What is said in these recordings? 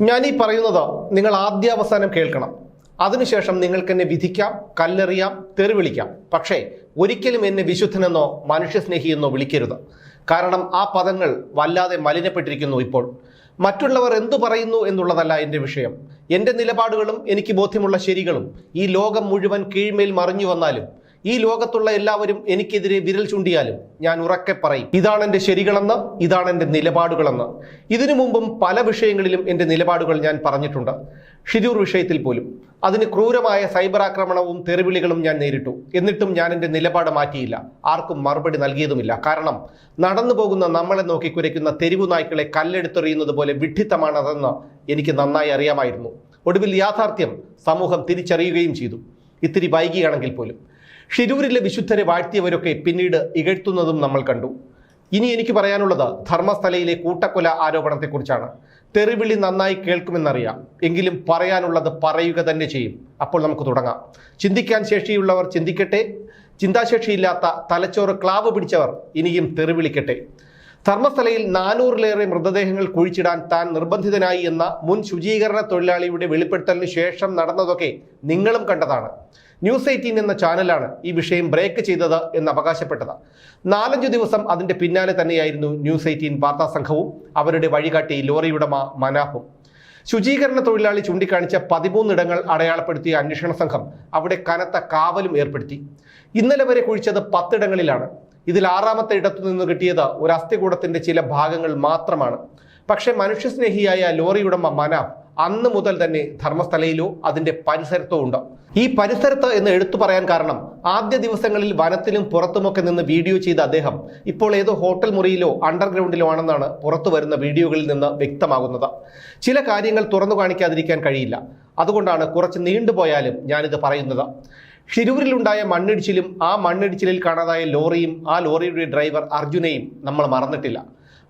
ഞാൻ ഈ പറയുന്നത് നിങ്ങൾ ആദ്യാവസാനം കേൾക്കണം. അതിനുശേഷം നിങ്ങൾക്ക് എന്നെ വിധിക്കാം കല്ലെറിയാം തെറിവിളിക്കാം. പക്ഷേ ഒരിക്കലും എന്നെ വിശുദ്ധനെന്നോ മനുഷ്യസ്നേഹിയെന്നോ വിളിക്കരുത്. കാരണം ആ പദങ്ങൾ വല്ലാതെ മലിനപ്പെട്ടിരിക്കുന്നു ഇപ്പോൾ. മറ്റുള്ളവർ എന്തു പറയുന്നു എന്നുള്ളതല്ല എന്റെ വിഷയം. എന്റെ നിലപാടുകളും എനിക്ക് ബോധ്യമുള്ള ശരികളും ഈ ലോകം മുഴുവൻ കീഴ്മേൽ മറിഞ്ഞു വന്നാലും ഈ ലോകത്തുള്ള എല്ലാവരും എനിക്കെതിരെ വിരൽ ചൂണ്ടിയാലും ഞാൻ ഉറക്കെ പറയും ഇതാണ് എന്റെ ശരികളെന്ന് ഇതാണ് എന്റെ നിലപാടുകളെന്ന്. ഇതിനു മുമ്പും പല വിഷയങ്ങളിലും എന്റെ നിലപാടുകൾ ഞാൻ പറഞ്ഞിട്ടുണ്ട്. ഷിരൂർ വിഷയത്തിൽ പോലും. അതിന് ക്രൂരമായ സൈബർ ആക്രമണവും തെറിവിളികളും ഞാൻ നേരിട്ടു. എന്നിട്ടും ഞാൻ എന്റെ നിലപാട് മാറ്റിയില്ല. ആർക്കും മറുപടി നൽകിയതുമില്ല. കാരണം നടന്നു പോകുന്ന നമ്മളെ നോക്കി കുരയ്ക്കുന്ന തെരുവു നായ്ക്കളെ കല്ലെടുത്തെറിയുന്നത് പോലെ വിഡ്ഢിത്തമാണതെന്ന് എനിക്ക് നന്നായി അറിയാമായിരുന്നു. ഒടുവിൽ യാഥാർത്ഥ്യം സമൂഹം തിരിച്ചറിയുകയും ചെയ്തു. ഇത്തിരി വൈകിയാണെങ്കിൽ പോലും. ഷിരൂരിലെ വിശുദ്ധരെ വാഴ്ത്തിയവരൊക്കെ പിന്നീട് ഇകഴ്ത്തുന്നതും നമ്മൾ കണ്ടു. ഇനി എനിക്ക് പറയാനുള്ളത് ധർമ്മസ്ഥലയിലെ കൂട്ടക്കൊല ആരോപണത്തെക്കുറിച്ചാണ്. തെറിവിളി നന്നായി കേൾക്കുമെന്നറിയാം. എങ്കിലും പറയാനുള്ളത് പറയുക തന്നെ ചെയ്യും. അപ്പോൾ നമുക്ക് തുടങ്ങാം. ചിന്തിക്കാൻ ശേഷിയുള്ളവർ ചിന്തിക്കട്ടെ. ചിന്താശേഷിയില്ലാത്ത തലച്ചോറ് ക്ലാവ് പിടിച്ചവർ ഇനിയും തെറിവിളിക്കട്ടെ. ധർമ്മസ്ഥലയിൽ നാനൂറിലേറെ മൃതദേഹങ്ങൾ കുഴിച്ചിടാൻ താൻ നിർബന്ധിതനായി എന്ന മുൻ ശുചീകരണ തൊഴിലാളിയുടെ വെളിപ്പെടുത്തലിന് ശേഷം നടന്നതൊക്കെ നിങ്ങളും കണ്ടതാണ്. ന്യൂസ് എയ്റ്റീൻ എന്ന ചാനലാണ് ഈ വിഷയം ബ്രേക്ക് ചെയ്തത് എന്ന് അവകാശപ്പെട്ടത്. നാലഞ്ചു ദിവസം അതിന്റെ പിന്നാലെ തന്നെയായിരുന്നു ന്യൂസ് എയ്റ്റീൻ വാർത്താ സംഘവും അവരുടെ വഴികാട്ടി ലോറിയുടമ മനാഫും ശുചീകരണ തൊഴിലാളി ചൂണ്ടിക്കാണിച്ച പതിമൂന്നിടങ്ങൾ അടയാളപ്പെടുത്തിയ അന്വേഷണ സംഘം അവിടെ കനത്ത കാവലും ഏർപ്പെടുത്തി. ഇന്നലെ വരെ കുഴിച്ചത് പത്തിടങ്ങളിലാണ്. ഇതിൽ ആറാമത്തെ ഇടത്തു നിന്ന് കിട്ടിയത് ഒരു അസ്ഥികൂടത്തിന്റെ ചില ഭാഗങ്ങൾ മാത്രമാണ്. പക്ഷേ മനുഷ്യസ്നേഹിയായ ലോറിയുടമ മനാഫ് അന്ന് മുതൽ തന്നെ ധർമ്മസ്ഥലയിലോ അതിന്റെ പരിസരത്തോ ഉണ്ട്? ഈ പരിസരത്ത് എന്ന് എടുത്തു പറയാൻ കാരണം ആദ്യ ദിവസങ്ങളിൽ വനത്തിലും പുറത്തുമൊക്കെ നിന്ന് വീഡിയോ ചെയ്ത അദ്ദേഹം ഇപ്പോൾ ഏതോ ഹോട്ടൽ മുറിയിലോ അണ്ടർഗ്രൗണ്ടിലോ ആണെന്നാണ് പുറത്തു വരുന്ന വീഡിയോകളിൽ നിന്ന് വ്യക്തമാകുന്നത്. ചില കാര്യങ്ങൾ തുറന്നു കാണിക്കാതിരിക്കാൻ കഴിയില്ല. അതുകൊണ്ടാണ് കുറച്ച് നീണ്ടുപോയാലും ഞാനിത് പറയുന്നത്. ഷിരൂരിലുണ്ടായ മണ്ണിടിച്ചിലും ആ മണ്ണിടിച്ചിലിൽ കാണാതായ ലോറിയും ആ ലോറിയുടെ ഡ്രൈവർ അർജുനെയും നമ്മൾ മറന്നിട്ടില്ല.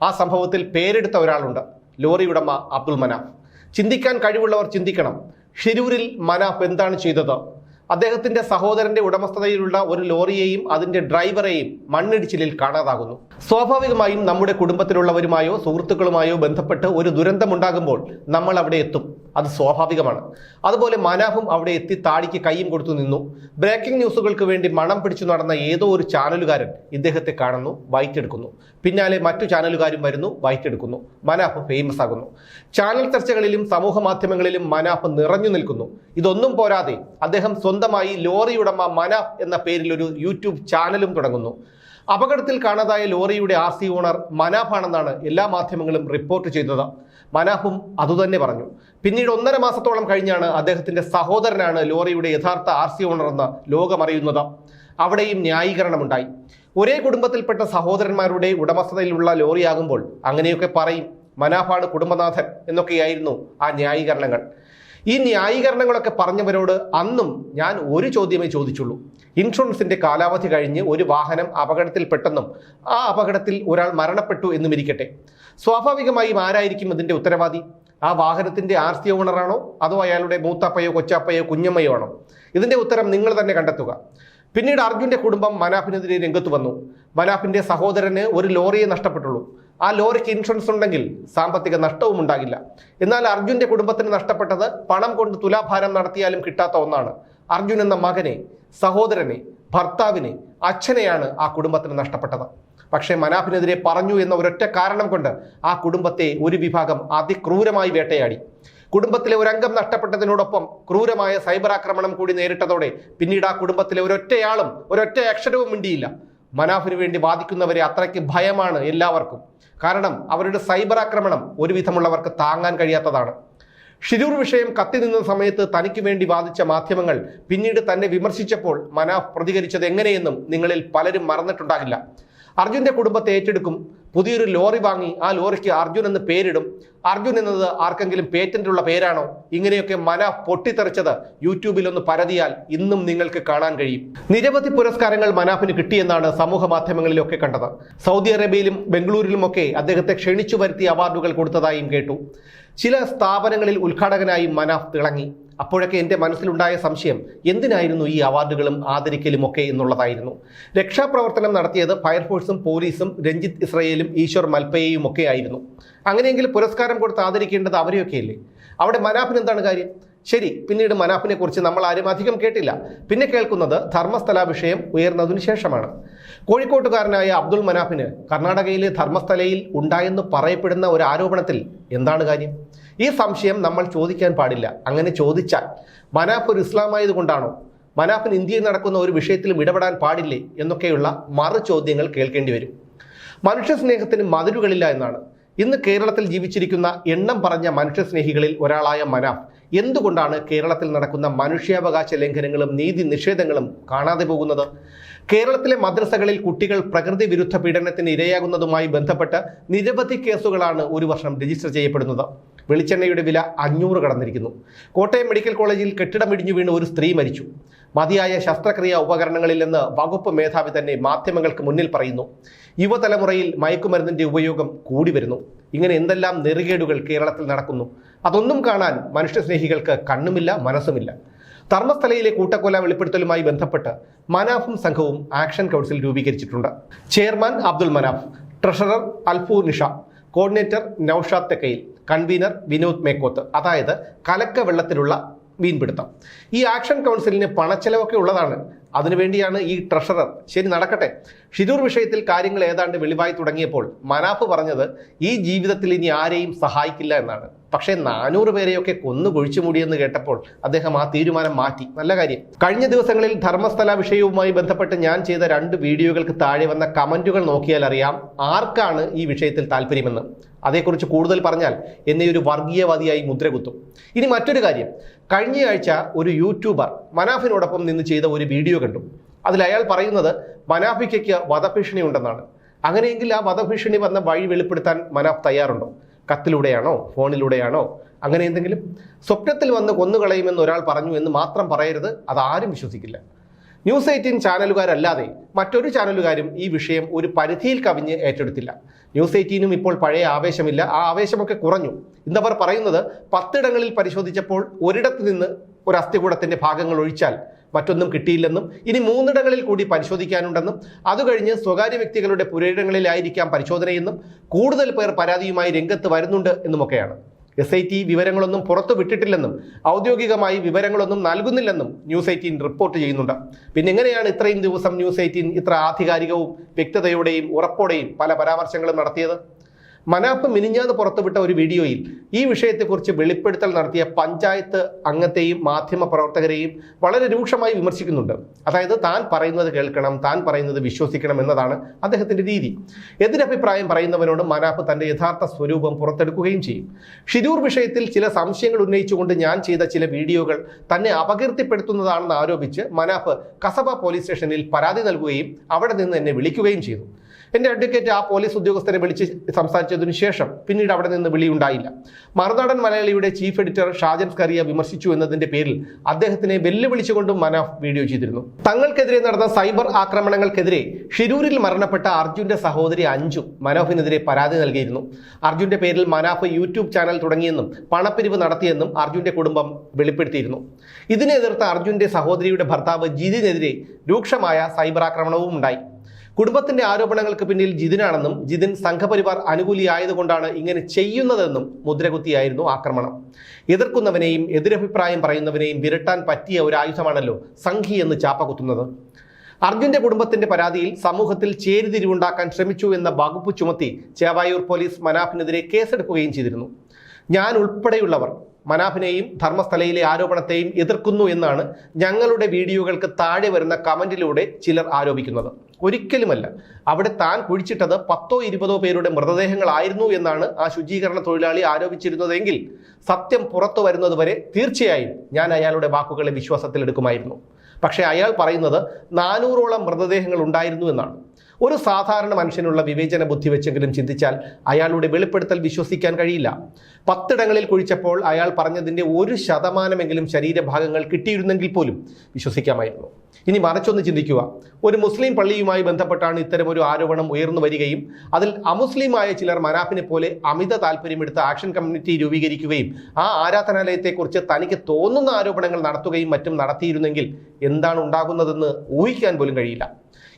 ആ സംഭവത്തിൽ പേരെടുത്ത ഒരാളുണ്ട്. ലോറി ഉടമ അബ്ദുൽ മനാഫ്. ചിന്തിക്കാൻ കഴിവുള്ളവർ ചിന്തിക്കണം. ഷിരൂരിൽ മനാഫ് എന്താണ് ചെയ്തത്? അദ്ദേഹത്തിന്റെ സഹോദരന്റെ ഉടമസ്ഥതയിലുള്ള ഒരു ലോറിയെയും അതിന്റെ ഡ്രൈവറെയും മണ്ണിടിച്ചിലിൽ കാണാതാകുന്നു. സ്വാഭാവികമായും നമ്മുടെ കുടുംബത്തിലുള്ളവരുമായോ സുഹൃത്തുക്കളുമായോ ബന്ധപ്പെട്ട് ഒരു ദുരന്തമുണ്ടാകുമ്പോൾ നമ്മൾ അവിടെ എത്തും. അത് സ്വാഭാവികമാണ്. അതുപോലെ മനാഫും അവിടെ എത്തി താടിക്ക് കൈയും കൊടുത്തു നിന്നു. ബ്രേക്കിംഗ് ന്യൂസുകൾക്ക് വേണ്ടി മണം പിടിച്ചു നടന്ന ഏതോ ഒരു ചാനലുകാരൻ ഇദ്ദേഹത്തെ കാണുന്നു വൈറ്റെടുക്കുന്നു. പിന്നാലെ മറ്റു ചാനലുകാരും വരുന്നു വൈറ്റെടുക്കുന്നു. മനാഫ് ഫേമസ് ആകുന്നു. ചാനൽ ചർച്ചകളിലും സമൂഹ മാധ്യമങ്ങളിലും മനാഫ് നിറഞ്ഞു നിൽക്കുന്നു. ഇതൊന്നും പോരാതെ അദ്ദേഹം സ്വന്തമായി ലോറിയുടമ മനാഫ് എന്ന പേരിൽ ഒരു യൂട്യൂബ് ചാനലും തുടങ്ങുന്നു. അപകടത്തിൽ കാണാതായ ലോറിയുടെ ആർ സി ഓണർ മനാഫാണെന്നാണ് എല്ലാ മാധ്യമങ്ങളും റിപ്പോർട്ട് ചെയ്തത്. മനാഫും അതുതന്നെ പറഞ്ഞു. പിന്നീട് ഒന്നര മാസത്തോളം കഴിഞ്ഞാണ് അദ്ദേഹത്തിന്റെ സഹോദരനാണ് ലോറിയുടെ യഥാർത്ഥ ആർ സി ഓണർ എന്ന് ലോകമറിയുന്നത് അവിടെയും ന്യായീകരണമുണ്ടായി. ഒരേ കുടുംബത്തിൽപ്പെട്ട സഹോദരന്മാരുടെ ഉടമസ്ഥതയിലുള്ള ലോറിയാകുമ്പോൾ അങ്ങനെയൊക്കെ പറയും മനാഫാണ് കുടുംബനാഥൻ എന്നൊക്കെയായിരുന്നു ആ ന്യായീകരണങ്ങൾ. ഈ ന്യായീകരണങ്ങളൊക്കെ പറഞ്ഞവരോട് അന്നും ഞാൻ ഒരു ചോദ്യമേ ചോദിച്ചുള്ളൂ. ഇൻഷുറൻസിന്റെ കാലാവധി കഴിഞ്ഞ് ഒരു വാഹനം അപകടത്തിൽ പെട്ടെന്നും ആ അപകടത്തിൽ ഒരാൾ മരണപ്പെട്ടു എന്നും ഇരിക്കട്ടെ സ്വാഭാവികമായും ആരായിരിക്കും അതിന്റെ ഉത്തരവാദി? ആ വാഹനത്തിന്റെ ആർ സി ഓണറാണോ അതോ അയാളുടെ മൂത്തപ്പയോ കൊച്ചാപ്പയോ കുഞ്ഞമ്മയോ ആണോ? ഇതിന്റെ ഉത്തരം നിങ്ങൾ തന്നെ കണ്ടെത്തുക. പിന്നീട് അർജുന്റെ കുടുംബം മനാഫിനെതിരെ രംഗത്ത് വന്നു. മനാഫിന്റെ സഹോദരന് ഒരു ലോറിയെ നഷ്ടപ്പെട്ടുള്ളൂ. ആ ലോറിക്ക് ഇൻഷുറൻസ് ഉണ്ടെങ്കിൽ സാമ്പത്തിക നഷ്ടവും ഉണ്ടാകില്ല. എന്നാൽ അർജുന്റെ കുടുംബത്തിന് നഷ്ടപ്പെട്ടത് പണം കൊണ്ട് തുലാഭാരം നടത്തിയാലും കിട്ടാത്ത ഒന്നാണ്. അർജുൻ എന്ന മകനെ സഹോദരനെ ഭർത്താവിനെ അച്ഛനെയാണ് ആ കുടുംബത്തിന് നഷ്ടപ്പെട്ടത്. പക്ഷേ മനാഫിനെതിരെ പറഞ്ഞു എന്ന ഒരൊറ്റ കാരണം കൊണ്ട് ആ കുടുംബത്തെ ഒരു വിഭാഗം അതിക്രൂരമായി വേട്ടയാടി. കുടുംബത്തിലെ ഒരു അംഗം നഷ്ടപ്പെട്ടതിനോടൊപ്പം ക്രൂരമായ സൈബർ ആക്രമണം കൂടി നേരിട്ടതോടെ പിന്നീട് ആ കുടുംബത്തിലെ ഒരൊറ്റയാളും ഒരൊറ്റ അക്ഷരവും മിണ്ടിയില്ല. മനാഫിന് വേണ്ടി വാദിക്കുന്നവരെ അത്രയ്ക്ക് ഭയമാണ് എല്ലാവർക്കും. കാരണം അവരുടെ സൈബർ ആക്രമണം ഒരുവിധമുള്ളവർക്ക് താങ്ങാൻ കഴിയാത്തതാണ്. ഷിരൂർ വിഷയം കത്തി നിന്ന സമയത്ത് തനിക്ക് വേണ്ടി വാദിച്ച മാധ്യമങ്ങൾ പിന്നീട് തന്നെ വിമർശിച്ചപ്പോൾ മനാഫ് പ്രതികരിച്ചത് എങ്ങനെയെന്നും നിങ്ങളിൽ പലരും മറന്നിട്ടുണ്ടാകില്ല. അർജുന്റെ കുടുംബത്തെ ഏറ്റെടുക്കും പുതിയൊരു ലോറി വാങ്ങി ആ ലോറിക്ക് അർജുൻ എന്ന് പേരിടും. അർജുൻ എന്നത് ആർക്കെങ്കിലും പേറ്റന്റുള്ള പേരാണോ? ഇങ്ങനെയൊക്കെ മന പൊട്ടിത്തെറിച്ചത് യൂട്യൂബിൽ ഒന്ന് പരതിയാൽ ഇന്നും നിങ്ങൾക്ക് കാണാൻ കഴിയും. നിരവധി പുരസ്കാരങ്ങൾ മനാഫിന് കിട്ടിയെന്നാണ് സമൂഹ മാധ്യമങ്ങളിലൊക്കെ കണ്ടത്. സൗദി അറേബ്യയിലും ബംഗളൂരിലുമൊക്കെ അദ്ദേഹത്തെ ക്ഷണിച്ചു വരുത്തിയ അവാർഡുകൾ കൊടുത്തതായും കേട്ടു. ചില സ്ഥാപനങ്ങളിൽ ഉദ്ഘാടകനായി മനാഫ് തിളങ്ങി. അപ്പോഴൊക്കെ എന്റെ മനസ്സിലുണ്ടായ സംശയം എന്തിനായിരുന്നു ഈ അവാർഡുകളും ആദരിക്കലും ഒക്കെ എന്നുള്ളതായിരുന്നു. രക്ഷാപ്രവർത്തനം നടത്തിയത് ഫയർഫോഴ്സും പോലീസും രഞ്ജിത്ത് ഇസ്രയേലും ഈശ്വർ മൽപ്പയെയും ഒക്കെ ആയിരുന്നു. അങ്ങനെയെങ്കിൽ പുരസ്കാരം കൊടുത്ത് ആദരിക്കേണ്ടത് അവരെയൊക്കെയല്ലേ അവിടെ മനാഫിന് എന്താണ് കാര്യം? ശരി പിന്നീട് മനാഫിനെ കുറിച്ച് നമ്മൾ ആരും അധികം കേട്ടില്ല. പിന്നെ കേൾക്കുന്നത് ധർമ്മസ്ഥല വിഷയം ഉയർന്നതിനു ശേഷമാണ്. കോഴിക്കോട്ടുകാരനായ അബ്ദുൾ മനാഫിന് കർണാടകയിലെ ധർമ്മസ്ഥലയിൽ ഉണ്ടായെന്ന് പറയപ്പെടുന്ന ഒരു ആരോപണത്തിൽ എന്താണ് കാര്യം? ഈ സംശയം നമ്മൾ ചോദിക്കാൻ പാടില്ല. അങ്ങനെ ചോദിച്ചാൽ മനാഫ് ഒരു ഇസ്ലാമായതുകൊണ്ടാണോ? മനാഫിന് ഇന്ത്യയിൽ നടക്കുന്ന ഒരു വിഷയത്തിലും ഇടപെടാൻ പാടില്ലേ എന്നൊക്കെയുള്ള മറു ചോദ്യങ്ങൾ കേൾക്കേണ്ടി വരും. മനുഷ്യ സ്നേഹത്തിന് മതിലുകളില്ല എന്നാണ്. ഇന്ന് കേരളത്തിൽ ജീവിച്ചിരിക്കുന്ന എണ്ണം പറഞ്ഞ മനുഷ്യസ്നേഹികളിൽ ഒരാളായ മനാഫ് എന്തുകൊണ്ടാണ് കേരളത്തിൽ നടക്കുന്ന മനുഷ്യാവകാശ ലംഘനങ്ങളും നീതി നിഷേധങ്ങളും കാണാതെ പോകുന്നത്? കേരളത്തിലെ മദ്രസകളിൽ കുട്ടികൾ പ്രകൃതി വിരുദ്ധ പീഡനത്തിന് ഇരയാകുന്നതുമായി ബന്ധപ്പെട്ട് നിരവധി കേസുകളാണ് ഒരു വർഷം രജിസ്റ്റർ ചെയ്യപ്പെടുന്നത്. വെളിച്ചെണ്ണയുടെ വില അഞ്ഞൂറ് കടന്നിരിക്കുന്നു. കോട്ടയം മെഡിക്കൽ കോളേജിൽ കെട്ടിടം ഇടിഞ്ഞു വീണ് ഒരു സ്ത്രീ മരിച്ചു. മതിയായ ശസ്ത്രക്രിയാ ഉപകരണങ്ങളിൽ നിന്ന് വകുപ്പ് മേധാവി തന്നെ മാധ്യമങ്ങൾക്ക് മുന്നിൽ പറയുന്നു. യുവതലമുറയിൽ മയക്കുമരുന്നിന്റെ ഉപയോഗം കൂടി വരുന്നു. ഇങ്ങനെ എന്തെല്ലാം നെറുകേടുകൾ കേരളത്തിൽ നടക്കുന്നു? അതൊന്നും കാണാൻ മനുഷ്യസ്നേഹികൾക്ക് കണ്ണുമില്ല മനസ്സുമില്ല. ധർമ്മസ്ഥലയിലെ കൂട്ടക്കൊല വെളിപ്പെടുത്തലുമായി ബന്ധപ്പെട്ട് മനാഫും സംഘവും ആക്ഷൻ കൗൺസിൽ രൂപീകരിച്ചിട്ടുണ്ട്. Chairman Abdul Manaf treasurer Alfu Nisha coordinator Noushad Thekkayil convener Vinod Mekkoth. അതായത് കലക്ക വെള്ളത്തിലുള്ള മീൻപിടുത്തം. ഈ ആക്ഷൻ കൗൺസിലിന് പണച്ചെലവൊക്കെ ഉള്ളതാണ്. അതിനുവേണ്ടിയാണ് ഈ ട്രഷറർ. ശരി നടക്കട്ടെ. ഷിരൂർ വിഷയത്തിൽ കാര്യങ്ങൾ ഏതാണ്ട് വെളിവായി തുടങ്ങിയപ്പോൾ മനാഫ് പറഞ്ഞത് ഈ ജീവിതത്തിൽ ഇനി ആരെയും സഹായിക്കില്ല എന്നാണ്. പക്ഷേ നാനൂറ് പേരെയൊക്കെ കൊന്നു കുഴിച്ചു മൂടിയെന്ന് കേട്ടപ്പോൾ അദ്ദേഹം ആ തീരുമാനം മാറ്റി. നല്ല കാര്യം. കഴിഞ്ഞ ദിവസങ്ങളിൽ ധർമ്മസ്ഥല വിഷയവുമായി ബന്ധപ്പെട്ട് ഞാൻ ചെയ്ത രണ്ട് വീഡിയോകൾക്ക് താഴെ വന്ന കമന്റുകൾ നോക്കിയാൽ അറിയാം ആർക്കാണ് ഈ വിഷയത്തിൽ താല്പര്യമെന്ന്. അതേക്കുറിച്ച് കൂടുതൽ പറഞ്ഞാൽ എന്നെ ഒരു വർഗീയവാദിയായി മുദ്രകുത്തും. ഇനി മറ്റൊരു കാര്യം. കഴിഞ്ഞയാഴ്ച ഒരു യൂട്യൂബർ മനാഫിനോടൊപ്പം നിന്ന് ചെയ്ത ഒരു വീഡിയോ കണ്ടു. അതിൽ അയാൾ പറയുന്നത് മനാഫിക്കയ്ക്ക് വധഭീഷണി ഉണ്ടെന്നാണ് അങ്ങനെയെങ്കിൽ ആ വധഭീഷണി വന്ന വഴി വെളിപ്പെടുത്താൻ മനാഫ് തയ്യാറുണ്ടോ? കത്തിലൂടെയാണോ ഫോണിലൂടെയാണോ അങ്ങനെ എന്തെങ്കിലും സ്വപ്നത്തിൽ വന്ന് കൊന്നുകളയുമെന്ന് ഒരാൾ പറഞ്ഞു എന്ന് മാത്രം പറയരുത് അതാരും വിശ്വസിക്കില്ല. ന്യൂസ് എയ്റ്റീൻ ചാനലുകാരല്ലാതെ മറ്റൊരു ചാനലുകാരും ഈ വിഷയം ഒരു പരിധിയിൽ കവിഞ്ഞ് ഏറ്റെടുത്തില്ല. ന്യൂസ് എയ്റ്റീനും ഇപ്പോൾ പഴയ ആവേശമില്ല ആ ആവേശമൊക്കെ കുറഞ്ഞു. ഇന്നവർ പറയുന്നത് പത്തിടങ്ങളിൽ പരിശോധിച്ചപ്പോൾ ഒരിടത്ത് നിന്ന് ഒരു അസ്ഥികൂടത്തിന്റെ ഭാഗങ്ങൾ ഒഴിച്ചാൽ മറ്റൊന്നും കിട്ടിയില്ലെന്നും ഇനി മൂന്നിടങ്ങളിൽ കൂടി പരിശോധിക്കാനുണ്ടെന്നും അതുകഴിഞ്ഞ് സ്വകാര്യ വ്യക്തികളുടെ പുരയിടങ്ങളിലായിരിക്കാം പരിശോധനയെന്നും കൂടുതൽ പേർ പരാതിയുമായി രംഗത്ത് വരുന്നുണ്ട് എന്നുമൊക്കെയാണ്. എസ് ഐ ടി വിവരങ്ങളൊന്നും പുറത്തു വിട്ടിട്ടില്ലെന്നും ഔദ്യോഗികമായി വിവരങ്ങളൊന്നും നൽകുന്നില്ലെന്നും ന്യൂസ് എയ്റ്റീൻ റിപ്പോർട്ട് ചെയ്യുന്നുണ്ട്. പിന്നെ എങ്ങനെയാണ് ഇത്രയും ദിവസം ന്യൂസ് എയ്റ്റീൻ ഇത്ര ആധികാരികവും വ്യക്തതയോടെയും ഉറപ്പോടെയും പല പരാമർശങ്ങളും നടത്തിയത്? മനാഫ് മിനിഞ്ഞാന്ന് പുറത്തുവിട്ട ഒരു വീഡിയോയിൽ ഈ വിഷയത്തെക്കുറിച്ച് വെളിപ്പെടുത്തൽ നടത്തിയ പഞ്ചായത്ത് അംഗത്തെയും മാധ്യമ പ്രവർത്തകരെയും വളരെ രൂക്ഷമായി വിമർശിക്കുന്നുണ്ട്. അതായത് താൻ പറയുന്നത് കേൾക്കണം താൻ പറയുന്നത് വിശ്വസിക്കണം എന്നതാണ് അദ്ദേഹത്തിന്റെ രീതി. എതിരഭിപ്രായം പറയുന്നവനോട് മനാഫ് തന്റെ യഥാർത്ഥ സ്വരൂപം പുറത്തെടുക്കുകയും ചെയ്യും. ഷിരൂർ വിഷയത്തിൽ ചില സംശയങ്ങൾ ഉന്നയിച്ചുകൊണ്ട് ഞാൻ ചെയ്ത ചില വീഡിയോകൾ തന്നെ അപകീർത്തിപ്പെടുത്തുന്നതാണെന്ന് ആരോപിച്ച് മനാഫ് കസബ പോലീസ് സ്റ്റേഷനിൽ പരാതി നൽകുകയും അവിടെ നിന്ന് എന്നെ വിളിക്കുകയും ചെയ്തു. എന്റെ അഡ്വക്കേറ്റ് ആ പോലീസ് ഉദ്യോഗസ്ഥരെ വിളിച്ച് സംസാരിച്ചതിനു ശേഷം പിന്നീട് അവിടെ നിന്ന് വിളിയുണ്ടായില്ല. മറുനാടൻ മലയാളിയുടെ ചീഫ് എഡിറ്റർ ഷാജൻ കറിയ വിമർശിച്ചു എന്നതിന്റെ പേരിൽ അദ്ദേഹത്തിനെ വെല്ലുവിളിച്ചുകൊണ്ടും മനാഫ് വീഡിയോ ചെയ്തിരുന്നു. തങ്ങൾക്കെതിരെ നടന്ന സൈബർ ആക്രമണങ്ങൾക്കെതിരെ ഷിരൂരിൽ മരണപ്പെട്ട അർജുന്റെ സഹോദരി അഞ്ജു മനാഫിനെതിരെ പരാതി നൽകിയിരുന്നു. അർജുന്റെ പേരിൽ മനാഫ് യൂട്യൂബ് ചാനൽ തുടങ്ങിയെന്നും പണപ്പിരിവ് നടത്തിയെന്നും അർജുന്റെ കുടുംബം വെളിപ്പെടുത്തിയിരുന്നു. ഇതിനെ എതിർത്ത അർജുന്റെ സഹോദരിയുടെ ഭർത്താവ് ജിതിനെതിരെ രൂക്ഷമായ സൈബർ ആക്രമണവും ഉണ്ടായി. കുടുംബത്തിന്റെ ആരോപണങ്ങൾക്ക് പിന്നിൽ ജിതിനാണെന്നും ജിതിൻ സംഘപരിവാർ അനുകൂലിയായതുകൊണ്ടാണ് ഇങ്ങനെ ചെയ്യുന്നതെന്നും മുദ്രകുത്തിയായിരുന്നു ആക്രമണം. എതിർക്കുന്നവനെയും എതിരഭിപ്രായം പറയുന്നവനെയും വിരട്ടാൻ പറ്റിയ ഒരു ആയുധമാണല്ലോ സംഘി എന്ന് ചാപ്പ കുത്തുന്നത്. അർജുന്റെ കുടുംബത്തിന്റെ പരാതിയിൽ സമൂഹത്തിൽ ചേരിതിരിവുണ്ടാക്കാൻ ശ്രമിച്ചു എന്ന വകുപ്പ് ചുമത്തി ചേവായൂർ പോലീസ് മനാഫിനെതിരെ കേസെടുക്കുകയും ചെയ്തിരുന്നു. ഞാൻ ഉൾപ്പെടെയുള്ളവർ മനാഫിനെയും ധർമ്മസ്ഥലയിലെ ആരോപണത്തെയും എതിർക്കുന്നു എന്നാണ് ഞങ്ങളുടെ വീഡിയോകൾക്ക് താഴെ വരുന്ന കമന്റിലൂടെ ചിലർ ആരോപിക്കുന്നത്. ഒരിക്കലുമല്ല. അവിടെ താൻ കുഴിച്ചിട്ടത് പത്തോ ഇരുപതോ പേരുടെ മൃതദേഹങ്ങളായിരുന്നു എന്നാണ് ആ ശുചീകരണ തൊഴിലാളി ആരോപിച്ചിരുന്നതെങ്കിൽ സത്യം പുറത്തു വരുന്നതുവരെ തീർച്ചയായും ഞാൻ അയാളുടെ വാക്കുകളെ വിശ്വാസത്തിലെടുക്കുമായിരുന്നു പക്ഷേ അയാൾ പറയുന്നത് നാനൂറോളം മൃതദേഹങ്ങൾ ഉണ്ടായിരുന്നു എന്നാണ്. ഒരു സാധാരണ മനുഷ്യനുള്ള വിവേചന ബുദ്ധി വെച്ചെങ്കിലും ചിന്തിച്ചാൽ അയാളുടെ വെളിപ്പെടുത്തൽ വിശ്വസിക്കാൻ കഴിയില്ല. പത്തിടങ്ങളിൽ കുഴിച്ചപ്പോൾ അയാൾ പറഞ്ഞതിന്റെ ഒരു ശതമാനമെങ്കിലും ശരീരഭാഗങ്ങൾ കിട്ടിയിരുന്നെങ്കിൽ പോലും വിശ്വസിക്കാമായിരുന്നു. ഇനി മറിച്ചൊന്ന് ചിന്തിക്കുക. ഒരു മുസ്ലിം പള്ളിയുമായി ബന്ധപ്പെട്ടാണ് ഇത്തരം ഒരു ആരോപണം ഉയർന്നു വരികയും അതിൽ അമുസ്ലിമായ ചിലർ മനാഫിനെ പോലെ അമിത താല്പര്യമെടുത്ത് ആക്ഷൻ കമ്മ്യൂണിറ്റി രൂപീകരിക്കുകയും ആ ആരാധനാലയത്തെക്കുറിച്ച് തനിക്ക് തോന്നുന്ന ആരോപണങ്ങൾ നടത്തുകയും മറ്റും നടത്തിയിരുന്നെങ്കിൽ എന്താണ് ഉണ്ടാകുന്നതെന്ന് ഊഹിക്കാൻ പോലും കഴിയില്ല.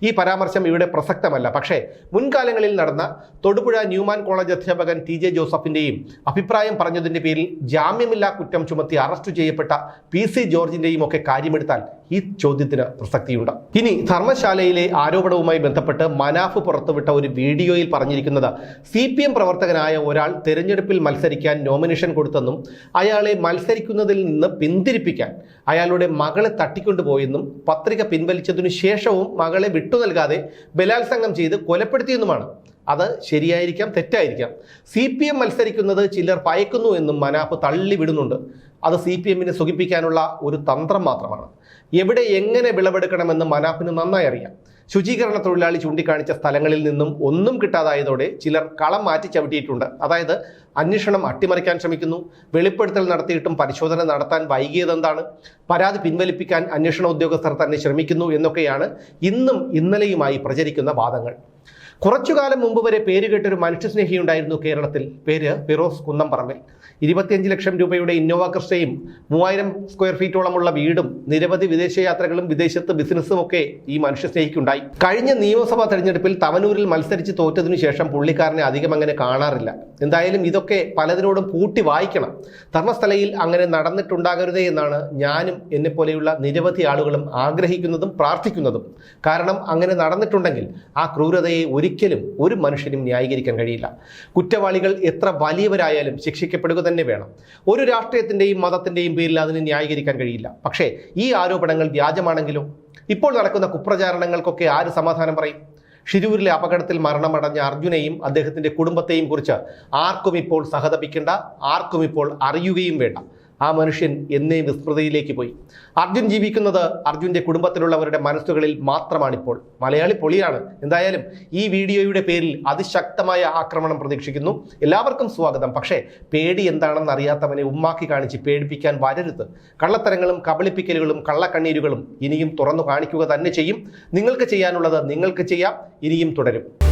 ഈ പരാമർശം ഇവിടെ പ്രസക്തമല്ല. പക്ഷേ മുൻകാലങ്ങളിൽ നടന്ന തൊടുപുഴ ന്യൂമാൻ കോളേജ് അധ്യാപകൻ ടി ജെ ജോസഫിന്റെയും അഭിപ്രായം പറഞ്ഞതിന്റെ പേരിൽ ജാമ്യമില്ലാ കുറ്റം ചുമത്തി അറസ്റ്റ് ചെയ്യപ്പെട്ട പി സി ജോർജിന്റെയും ഒക്കെ കാര്യമെടുത്താൽ ഈ ചോദ്യത്തിന് പ്രസക്തിയുണ്ട്. ഇനി ധർമ്മശാലയിലെ ആരോപണവുമായി ബന്ധപ്പെട്ട് മനാഫ് പുറത്തുവിട്ട ഒരു വീഡിയോയിൽ പറഞ്ഞിരിക്കുന്നത് സി പി എം പ്രവർത്തകനായ ഒരാൾ തെരഞ്ഞെടുപ്പിൽ മത്സരിക്കാൻ നോമിനേഷൻ കൊടുത്തെന്നും അയാളെ മത്സരിക്കുന്നതിൽ നിന്ന് പിന്തിരിപ്പിക്കാൻ അയാളുടെ മകളെ തട്ടിക്കൊണ്ടുപോയെന്നും പത്രിക പിൻവലിച്ചതിനു ശേഷവും മകളെ വിട്ടു നൽകാതെ ബലാത്സംഗം ചെയ്ത് കൊലപ്പെടുത്തിയെന്നുമാണ് അത് ശരിയായിരിക്കാം തെറ്റായിരിക്കാം. സി പി എം മത്സരിക്കുന്നത് ചിലർ ഭയക്കുന്നു എന്നും മനാഫ് തള്ളിവിടുന്നുണ്ട് അത് സി പി എമ്മിനെ സുഖിപ്പിക്കാനുള്ള ഒരു തന്ത്രം മാത്രമാണ്. എവിടെ എങ്ങനെ വിളവെടുക്കണമെന്ന് മനാപ്പിന് നന്നായി അറിയാം. ശുചീകരണ തൊഴിലാളി ചൂണ്ടിക്കാണിച്ച സ്ഥലങ്ങളിൽ നിന്നും ഒന്നും കിട്ടാതായതോടെ ചിലർ കളം മാറ്റി ചവിട്ടിയിട്ടുണ്ട്. അതായത് അന്വേഷണം അട്ടിമറിക്കാൻ ശ്രമിക്കുന്നു. വെളിപ്പെടുത്തൽ നടത്തിയിട്ടും പരിശോധന നടത്താൻ വൈകിയതെന്താണ്? പരാതി പിൻവലിപ്പിക്കാൻ അന്വേഷണ ഉദ്യോഗസ്ഥർ തന്നെ ശ്രമിക്കുന്നു എന്നൊക്കെയാണ് ഇന്നും ഇന്നലെയുമായി പ്രചരിക്കുന്ന വാദങ്ങൾ. കുറച്ചുകാലം മുമ്പ് വരെ പേര് കേട്ടൊരു മനുഷ്യസ്നേഹിയുണ്ടായിരുന്നു കേരളത്തിൽ. പേര് ഫിറോസ് കുന്നംപറമ്പിൽ. ഇരുപത്തിയഞ്ച് ലക്ഷം രൂപയുടെ ഇന്നോവ ക്രിസ്റ്റയും മൂവായിരം സ്ക്വയർ ഫീറ്റോളമുള്ള വീടും നിരവധി വിദേശയാത്രകളും വിദേശത്ത് ബിസിനസ്സും ഒക്കെ ഈ മനുഷ്യസ്നേഹിക്കുണ്ടായി. കഴിഞ്ഞ നിയമസഭാ തെരഞ്ഞെടുപ്പിൽ തവനൂരിൽ മത്സരിച്ച് തോറ്റതിനു ശേഷം പുള്ളിക്കാരനെ അധികം അങ്ങനെ കാണാറില്ല. എന്തായാലും ഇതൊക്കെ പലതിനോടും കൂട്ടി വായിക്കണം. ധർമ്മസ്ഥലയിൽ അങ്ങനെ നടന്നിട്ടുണ്ടാകരുതേ എന്നാണ് ഞാനും എന്നെപ്പോലെയുള്ള നിരവധി ആളുകളും ആഗ്രഹിക്കുന്നതും പ്രാർത്ഥിക്കുന്നതും. കാരണം അങ്ങനെ നടന്നിട്ടുണ്ടെങ്കിൽ ആ ക്രൂരതയെ ഒരിക്കലും ഒരു മനുഷ്യനും ന്യായീകരിക്കാൻ കഴിയില്ല. കുറ്റവാളികൾ എത്ര വലിയവരായാലും ശിക്ഷിക്കപ്പെടുക തന്നെ വേണം. ഒരു രാഷ്ട്രീയത്തിന്റെയും മതത്തിന്റെയും പേരിൽ അതിനെ ന്യായീകരിക്കാൻ കഴിയില്ല. പക്ഷേ ഈ ആരോപണങ്ങൾ വ്യാജമാണെങ്കിലും? ഇപ്പോൾ നടക്കുന്ന കുപ്രചാരണങ്ങൾക്കൊക്കെ ആര് സമാധാനം പറയും? ഷിരൂരിലെ അപകടത്തിൽ മരണമടഞ്ഞ അർജുനെയും അദ്ദേഹത്തിന്റെ കുടുംബത്തെയും കുറിച്ച് ആർക്കും ഇപ്പോൾ സഹതപിക്കേണ്ട ആർക്കും ഇപ്പോൾ അറിയുകയും വേണ്ട. ആ മനുഷ്യൻ എന്നേ വിസ്മൃതിയിലേക്ക് പോയി. അർജുൻ ജീവിക്കുന്നത് അർജുന്റെ കുടുംബത്തിലുള്ളവരുടെ മനസ്സുകളിൽ മാത്രമാണിപ്പോൾ. മലയാളി പൊളിയാണ്. എന്തായാലും ഈ വീഡിയോയുടെ പേരിൽ അതിശക്തമായ ആക്രമണം പ്രതീക്ഷിക്കുന്നു. എല്ലാവർക്കും സ്വാഗതം. പക്ഷേ പേടി എന്താണെന്ന് അറിയാത്തവനെ ഉമ്മാക്കി കാണിച്ച് പേടിപ്പിക്കാൻ വരരുത്. കള്ളത്തരങ്ങളും കബളിപ്പിക്കലുകളും കള്ളക്കണ്ണീരുകളും ഇനിയും തുറന്നു കാണിക്കുക തന്നെ ചെയ്യും. നിങ്ങൾക്ക് ചെയ്യാനുള്ളത് നിങ്ങൾക്ക് ചെയ്യാം. ഇനിയും തുടരും.